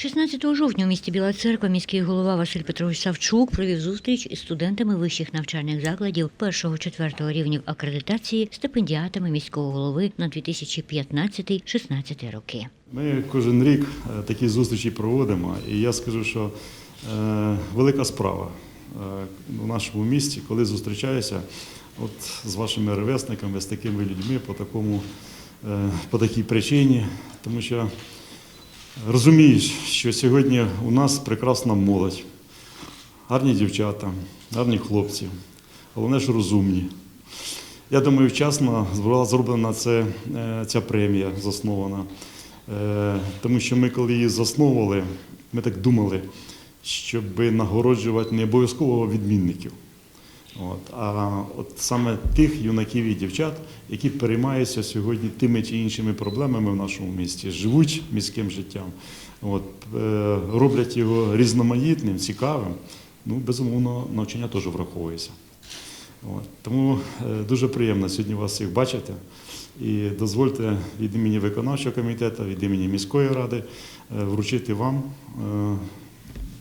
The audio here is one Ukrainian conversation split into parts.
16 жовтня у місті Біла Церква міський голова Василь Петрович Савчук провів зустріч із студентами вищих навчальних закладів 1-4 рівнів акредитації, стипендіатами міського голови на 2015-16 роки. Ми кожен рік е, такі зустрічі проводимо, і я скажу, що е, велика справа е, в нашому місті, коли зустрічаюся от з вашими ревесниками, з такими людьми по, такому, е, по такій причині, тому що розумієш, що сьогодні у нас прекрасна молодь, гарні дівчата, гарні хлопці, головне ж розумні. Я думаю, вчасно була зроблена це, е, ця премія заснована. Е, Тому що ми, коли її засновували, ми так думали, щоб нагороджувати не обов'язково відмінників. От, а от саме тих юнаків і дівчат, які переймаються сьогодні тими чи іншими проблемами в нашому місті, живуть міським життям, от, е, роблять його різноманітним, цікавим, ну, безумовно, навчання теж враховується. От, тому е, дуже приємно сьогодні вас всіх бачити. І дозвольте від імені виконавчого комітету, від імені міської ради е, вручити вам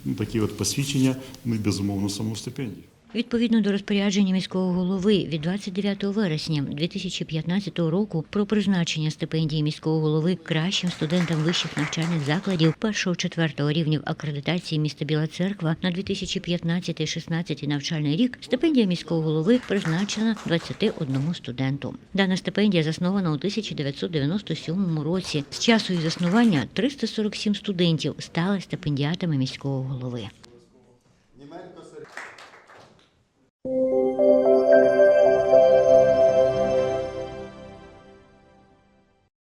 ну, такі от посвідчення, ну безумовно саму стипендію. Відповідно до розпорядження міського голови від 29 вересня 2015 року про призначення стипендії міського голови кращим студентам вищих навчальних закладів 1-4 рівнів акредитації міста Біла Церква на 2015-16 навчальний рік стипендія міського голови призначена 21 студенту. Дана стипендія заснована у 1997 році. З часу її заснування 347 студентів стали стипендіатами міського голови.